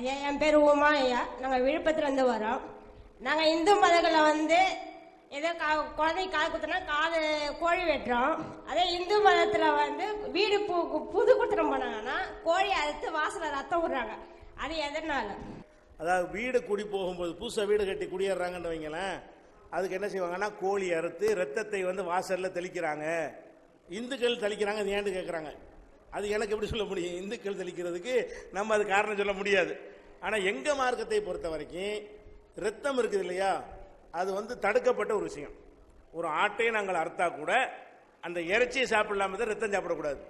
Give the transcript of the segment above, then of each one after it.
ஐயா என் பேர் உமா ஐயா. நாங்கள் விழுப்புரத்துலேருந்து வரோம். நாங்கள் இந்து மதங்களில் வந்து ஏதோ கா குழந்தை காது குத்துனா காது கோழி வெட்டுறோம். அதே இந்து மதத்தில் வந்து வீடு பு புது குத்துறம் பண்ணாங்கன்னா கோழி அறுத்து வாசலில் ரத்தம் விடுறாங்க அது எதனால? அதாவது வீடு குடி போகும்போது புதுசாக வீடு கட்டி குடியேறாங்கன்னு வைங்களேன். அதுக்கு என்ன செய்வாங்கன்னா கோழி அறுத்து ரத்தத்தை வந்து வாசலில் தெளிக்கிறாங்க. இந்துக்கள் தெளிக்கிறாங்க அது ஏன்னு கேட்குறாங்க அது எனக்கு எப்படி சொல்ல முடியும்? இந்துக்கள் தெளிக்கிறதுக்கு நம்ம அது காரணம் சொல்ல முடியாது. ஆனால் எங்கள் மார்க்கத்தை பொறுத்த வரைக்கும் ரத்தம் இருக்குது இல்லையா? அது வந்து தடுக்கப்பட்ட ஒரு விஷயம். ஒரு ஆட்டையை நாங்கள் அறுத்தா கூட அந்த இறைச்சியை சாப்பிடலாம தான் ரத்தம் சாப்பிடக்கூடாது.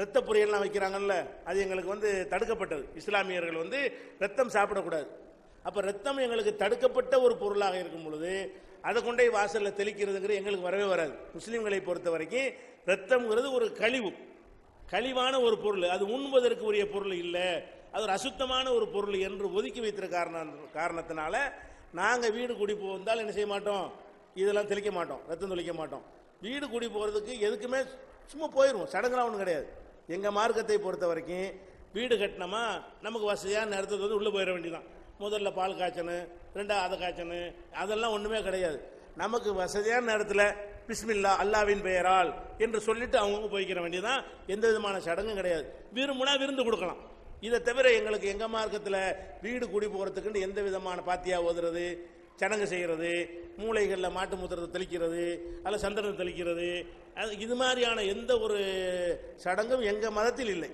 ரத்த பொரியல்லாம் வைக்கிறாங்கல்ல அது எங்களுக்கு வந்து தடுக்கப்பட்டது. இஸ்லாமியர்கள் வந்து ரத்தம் சாப்பிடக்கூடாது. அப்போ ரத்தம் எங்களுக்கு தடுக்கப்பட்ட ஒரு பொருளாக இருக்கும் பொழுது அதை கொண்டே வாசலில் தெளிக்கிறதுங்கிற எங்களுக்கு வரவே வராது. முஸ்லீம்களை பொறுத்த வரைக்கும் ரத்தம்ங்கிறது ஒரு கழிவு. கழிவான ஒரு பொருள் அது உண்பதற்கு உரிய பொருள் இல்லை அது ஒரு அசுத்தமான ஒரு பொருள் என்று ஒதுக்கி வைத்திருக்க காரணம் காரணத்தினால நாங்கள் வீடு குடி போந்தால் என்ன செய்ய மாட்டோம்? இதெல்லாம் தெளிக்க மாட்டோம் ரத்தம் தெளிக்க மாட்டோம். வீடு குடி போகிறதுக்கு எதுக்குமே சும்மா போயிடுவோம் சடங்குலாம் ஒன்றும் கிடையாது. எங்கள் மார்க்கத்தை பொறுத்த வரைக்கும் வீடு கட்டினோமா நமக்கு வசதியான நேரத்துக்கு வந்து உள்ளே போயிட வேண்டியதான் முதல்ல பால் காய்ச்சணும் ரெண்டாவது அதை காய்ச்சணும் அதெல்லாம் ஒன்றுமே கிடையாது. நமக்கு வசதியான நேரத்தில் பிஸ்மில்லா அல்லாவின் பெயரால் என்று சொல்லிட்டு அவங்க போய்க்கிற வேண்டியதான் எந்த விதமான சடங்கும் கிடையாது. விரும்புனா விருந்து கொடுக்கலாம். இதை தவிர எங்களுக்கு எங்க மார்க்கத்தில் வீடு குடி போகிறதுக்குன்னு எந்த விதமான பாத்தியா ஓதுறது சடங்கு செய்கிறது மூளைகளில் மாட்டு மூத்திரத்தை தெளிக்கிறது அல்ல சந்திரனை தெளிக்கிறது அது இது மாதிரியான எந்த ஒரு சடங்கும் எங்கள் மதத்தில் இல்லை.